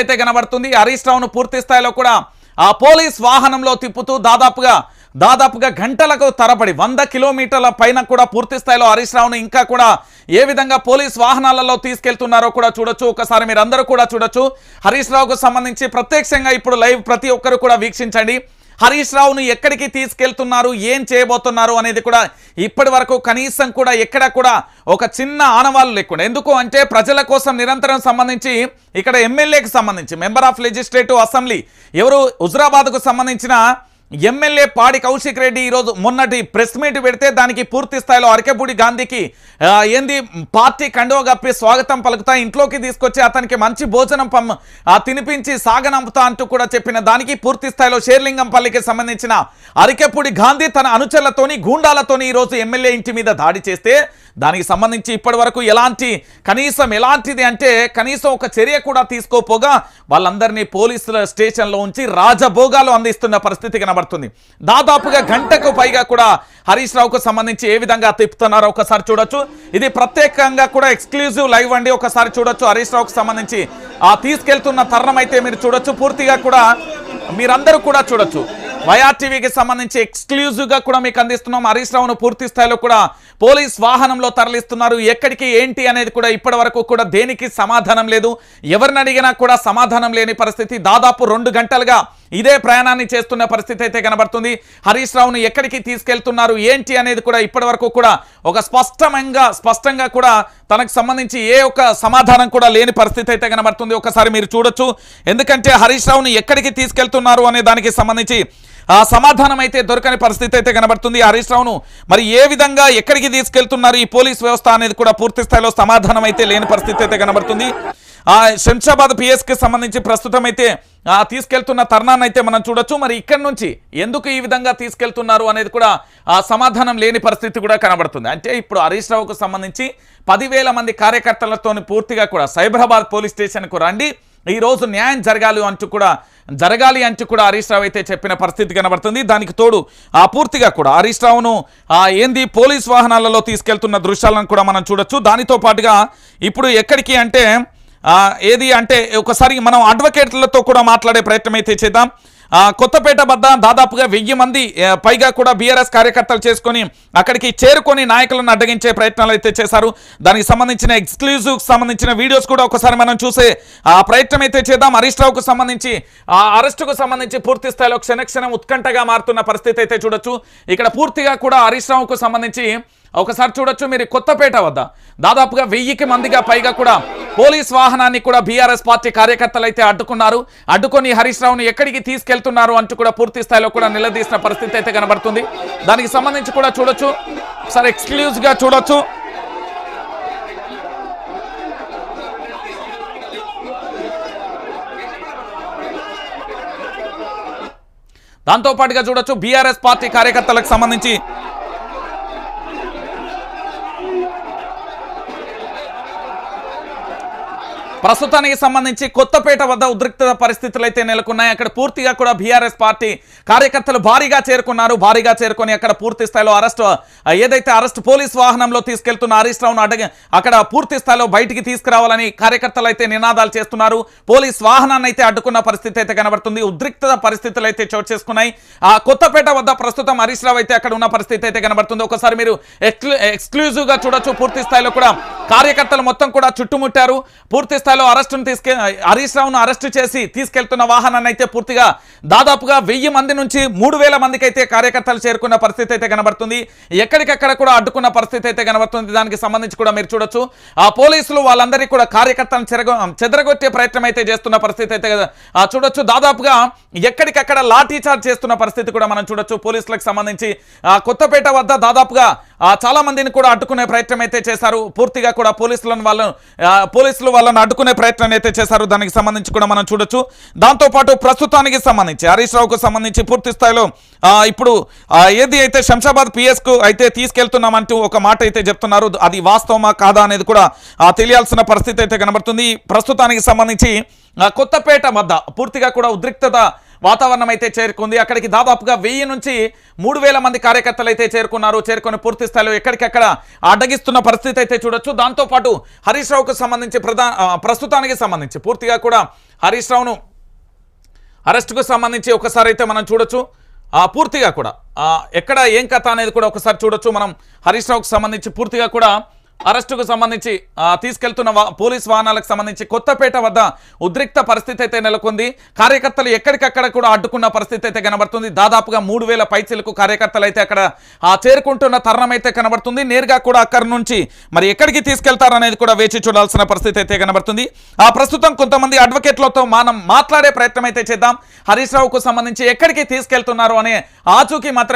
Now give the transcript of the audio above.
అయితే కనబడుతుంది. హరీష్ రావును పూర్తి స్థాయిలో కూడా ఆ పోలీస్ వాహనంలో తిప్పుతూ దాదాపుగా దాదాపుగా గంటలకు తరబడి వంద కిలోమీటర్ల పైన కూడా పూర్తి స్థాయిలో హరీష్ రావును ఇంకా కూడా ఏ విధంగా పోలీస్ వాహనాలలో తీసుకెళ్తున్నారో కూడా చూడొచ్చు. ఒకసారి మీరు అందరూ కూడా చూడొచ్చు. హరీష్ రావుకు సంబంధించి ప్రత్యక్షంగా ఇప్పుడు లైవ్ ప్రతి ఒక్కరు కూడా వీక్షించండి. హరీష్ రావును ఎక్కడికి తీసుకెళ్తున్నారు? ఏం చేయబోతున్నారు? అనేది కూడా ఇప్పటి వరకు కనీసం కూడా ఎక్కడ కూడా ఒక చిన్న ఆనవాళ్ళు లేకుండా. ఎందుకు అంటే ప్రజల కోసం నిరంతరం సంబంధించి ఇక్కడ ఎమ్మెల్యేకి సంబంధించి మెంబర్ ఆఫ్ లెజిస్లేటివ్ అసెంబ్లీ ఎవరు హుజరాబాద్కు సంబంధించిన ఎమ్మెల్యే పాడి కౌశిక్ రెడ్డి ఈరోజు మొన్నటి ప్రెస్ మీట్ పెడితే దానికి పూర్తి స్థాయిలో అరకెపూడి గాంధీకి ఏంది పార్టీ కండువ కప్పి స్వాగతం పలుకుతా ఇంట్లోకి తీసుకొచ్చి అతనికి మంచి భోజనం పమ్ తినిపించి సాగనంపుతా అంటూ కూడా చెప్పిన దానికి పూర్తి స్థాయిలో షేర్లింగంపల్లికి సంబంధించిన అరికెపూడి గాంధీ తన అనుచరులతోని గూండాలతోని ఈరోజు ఎమ్మెల్యే ఇంటి మీద దాడి చేస్తే దానికి సంబంధించి ఇప్పటి వరకు ఎలాంటి కనీసం ఎలాంటిది అంటే కనీసం ఒక చర్య కూడా తీసుకోపోగా వాళ్ళందరినీ పోలీసుల స్టేషన్లో ఉంచి రాజభోగాలు అందిస్తున్న పరిస్థితి కనబడుతుంది దాదాపుగా గంటకు పైగా కూడా హరీష్ రావుకు సంబంధించి ఏ విధంగా తిప్పుతున్నారో ఒకసారి చూడొచ్చు. ఇది ప్రత్యేకంగా కూడా ఎక్స్క్లూజివ్ లైవ్ అండి. ఒకసారి చూడొచ్చు. హరీష్ రావుకు సంబంధించి ఆ తీసుకెళ్తున్న తరుణం అయితే మీరు చూడొచ్చు. పూర్తిగా కూడా మీరందరూ కూడా చూడొచ్చు. వైఆర్టీవీకి సంబంధించి ఎక్స్క్లూజివ్గా కూడా మీకు అందిస్తున్నాం. హరీష్ రావును పూర్తి స్థాయిలో కూడా పోలీస్ వాహనంలో తరలిస్తున్నారు. ఎక్కడికి ఏంటి అనేది కూడా ఇప్పటి వరకు కూడా దేనికి సమాధానం లేదు. ఎవరిని అడిగినా కూడా సమాధానం లేని పరిస్థితి. దాదాపు రెండు గంటలుగా ఇదే ప్రయాణాన్ని చేస్తున్న పరిస్థితి అయితే కనబడుతుంది. హరీష్ రావును ఎక్కడికి తీసుకెళ్తున్నారు? ఏంటి అనేది కూడా ఇప్పటి వరకు కూడా ఒక స్పష్టంగా స్పష్టంగా కూడా తనకు సంబంధించి ఏ ఒక్క సమాధానం కూడా లేని పరిస్థితి అయితే కనబడుతుంది. ఒకసారి మీరు చూడొచ్చు. ఎందుకంటే హరీష్ రావును ఎక్కడికి తీసుకెళ్తున్నారు అనే దానికి సంబంధించి ఆ సమాధానం అయితే దొరకని పరిస్థితి అయితే కనబడుతుంది. హరీష్ రావును మరి ఏ విధంగా ఎక్కడికి తీసుకెళ్తున్నారు ఈ పోలీస్ వ్యవస్థ అనేది కూడా పూర్తి స్థాయిలో సమాధానం అయితే లేని పరిస్థితి అయితే కనబడుతుంది. శంషాబాద్ పిఎస్కి సంబంధించి ప్రస్తుతం అయితే తీసుకెళ్తున్న తరుణాన్ని అయితే మనం చూడొచ్చు. మరి ఇక్కడ నుంచి ఎందుకు ఈ విధంగా తీసుకెళ్తున్నారు అనేది కూడా సమాధానం లేని పరిస్థితి కూడా కనబడుతుంది. అంటే ఇప్పుడు హరీష్ రావుకు సంబంధించి పదివేల మంది కార్యకర్తలతో పూర్తిగా కూడా సైబరాబాద్ పోలీస్ స్టేషన్కు రండి. ఈ రోజు న్యాయం జరగాలి అంటూ కూడా జరగాలి అంటూ కూడా హరీష్ రావు అయితే చెప్పిన పరిస్థితి కనబడుతుంది. దానికి తోడు ఆ పూర్తిగా కూడా హరీష్ రావును ఏంది పోలీస్ వాహనాలలో తీసుకెళ్తున్న దృశ్యాలను కూడా మనం చూడొచ్చు. దానితో పాటుగా ఇప్పుడు ఎక్కడికి అంటే ఏది అంటే ఒకసారి మనం అడ్వకేట్లతో కూడా మాట్లాడే ప్రయత్నం అయితే చేద్దాం. కొత్తపేట వద్ద దాదాపుగా వెయ్యి మంది పైగా కూడా బీఆర్ఎస్ కార్యకర్తలు చేసుకొని అక్కడికి చేరుకొని నాయకులను అడ్డగించే ప్రయత్నాలు అయితే చేశారు. దానికి సంబంధించిన ఎక్స్క్లూజివ్ సంబంధించిన వీడియోస్ కూడా ఒకసారి మనం చూసే ఆ ప్రయత్నం అయితే చేద్దాం. హరీష్ రావుకు సంబంధించి ఆ అరెస్టుకు సంబంధించి పూర్తి స్థాయిలో క్షణక్షణం ఉత్కంఠగా మారుతున్న పరిస్థితి అయితే చూడొచ్చు. ఇక్కడ పూర్తిగా కూడా హరీష్ రావుకు సంబంధించి ఒకసారి చూడొచ్చు మీరు కొత్తపేట వద్ద. దాదాపుగా వెయ్యికి మందిగా పైగా కూడా పోలీస్ వాహనాన్ని కూడా బీఆర్ఎస్ పార్టీ కార్యకర్తలు అయితే అడ్డుకున్నారు. అడ్డుకొని హరీష్ రావును ఎక్కడికి తీసుకెళ్తున్నారు అంటూ కూడా పూర్తి స్థాయిలో కూడా నిలదీసిన పరిస్థితి అయితే కనబడుతుంది. దానికి సంబంధించి కూడా చూడొచ్చు. సార్ ఎక్స్క్లూజివ్గా చూడొచ్చు. దాంతో పాటుగా చూడొచ్చు బీఆర్ఎస్ పార్టీ కార్యకర్తలకు సంబంధించి ప్రస్తుతానికి సంబంధించి కొత్తపేట వద్ద ఉద్రిక్త పరిస్థితులు అయితే నెలకొన్నాయి. అక్కడ పూర్తిగా కూడా బీఆర్ఎస్ పార్టీ కార్యకర్తలు భారీగా చేరుకున్నారు. భారీగా చేరుకొని అక్కడ పూర్తి స్థాయిలో అరెస్ట్ ఏదైతే అరెస్ట్ పోలీస్ వాహనంలో తీసుకెళ్తున్న హరీష్ రావును అడగ అక్కడ పూర్తి స్థాయిలో బయటికి తీసుకురావాలని కార్యకర్తలు అయితే నినాదాలు చేస్తున్నారు. పోలీస్ వాహనాన్ని అయితే అడ్డుకున్న పరిస్థితి అయితే కనబడుతుంది. ఉద్రిక్త పరిస్థితులు అయితే చోటు చేసుకున్నాయి. ఆ కొత్తపేట వద్ద ప్రస్తుతం హరీష్ రావు అయితే అక్కడ ఉన్న పరిస్థితి అయితే కనబడుతుంది. ఒకసారి మీరు ఎక్స్క్లూజివ్గా చూడొచ్చు. పూర్తి స్థాయిలో కూడా కార్యకర్తలు మొత్తం కూడా చుట్టుముట్టారు. పూర్తి స్థాయిలో అరెస్టును తీసుకె హరీష్ రావును అరెస్టు చేసి తీసుకెళ్తున్న వాహనాన్ని అయితే పూర్తిగా దాదాపుగా వెయ్యి మంది నుంచి మూడు వేల మందికి అయితే కార్యకర్తలు చేరుకున్న పరిస్థితి అయితే కనబడుతుంది. ఎక్కడికక్కడ కూడా అడ్డుకున్న పరిస్థితి అయితే కనబడుతుంది. దానికి సంబంధించి కూడా మీరు చూడొచ్చు. ఆ పోలీసులు వాళ్ళందరికీ కూడా కార్యకర్తలను చెరగ చెదరగొట్టే ప్రయత్నం అయితే చేస్తున్న పరిస్థితి అయితే చూడొచ్చు. దాదాపుగా ఎక్కడికక్కడ లాఠీ చార్జ్ చేస్తున్న పరిస్థితి కూడా మనం చూడొచ్చు. పోలీసులకు సంబంధించి కొత్తపేట వద్ద దాదాపుగా చాలా మందిని కూడా అడ్డుకునే ప్రయత్నం అయితే చేశారు. పూర్తిగా కూడా పోలీసులను వాళ్ళను పోలీసులు వాళ్ళను అడ్డుకునే ప్రయత్నం అయితే చేశారు. దానికి సంబంధించి కూడా మనం చూడొచ్చు. దాంతోపాటు ప్రస్తుతానికి సంబంధించి హరీష్ రావుకు సంబంధించి పూర్తి స్థాయిలో ఇప్పుడు ఏది అయితే శంషాబాద్ పిఎస్కు అయితే తీసుకెళ్తున్నామంటూ ఒక మాట అయితే చెప్తున్నారు. అది వాస్తవమా కాదా అనేది కూడా తెలియాల్సిన పరిస్థితి అయితే కనబడుతుంది. ప్రస్తుతానికి సంబంధించి కొత్తపేట వద్ద పూర్తిగా కూడా ఉద్రిక్తత వాతావరణం అయితే చేరుకుంది. అక్కడికి దాదాపుగా వెయ్యి నుంచి మూడు వేల మంది కార్యకర్తలు అయితే చేరుకున్నారు. చేరుకొని పూర్తి స్థాయిలో ఎక్కడికక్కడ అడ్డగిస్తున్న పరిస్థితి అయితే చూడొచ్చు. దాంతోపాటు హరీష్ రావుకు సంబంధించి ప్రధాన ప్రస్తుతానికి సంబంధించి పూర్తిగా కూడా హరీష్ రావును అరెస్టుకు సంబంధించి ఒకసారి అయితే మనం చూడొచ్చు. పూర్తిగా కూడా ఎక్కడ ఏం కథ అనేది కూడా ఒకసారి చూడొచ్చు. మనం హరీష్ రావుకు సంబంధించి పూర్తిగా కూడా అరెస్టుకు సంబంధించి తీసుకెళ్తున్న పోలీస్ వాహనాలకు సంబంధించి కొత్తపేట వద్ద ఉద్రిక్త పరిస్థితి అయితే నెలకొంది. కార్యకర్తలు ఎక్కడికక్కడ కూడా అడ్డుకున్న పరిస్థితి అయితే కనబడుతుంది. దాదాపుగా మూడు వేల పైచీలకు కార్యకర్తలు అయితే అక్కడ చేరుకుంటున్న తరుణం అయితే కనబడుతుంది. నేరుగా కూడా అక్కడి నుంచి మరి ఎక్కడికి తీసుకెళ్తారనేది కూడా వేచి చూడాల్సిన పరిస్థితి అయితే కనబడుతుంది. ఆ ప్రస్తుతం కొంతమంది అడ్వకేట్లతో మనం మాట్లాడే ప్రయత్నం అయితే చేద్దాం. హరీష్ రావుకు సంబంధించి ఎక్కడికి తీసుకెళ్తున్నారు అనే ఆచూకీ మాత్రం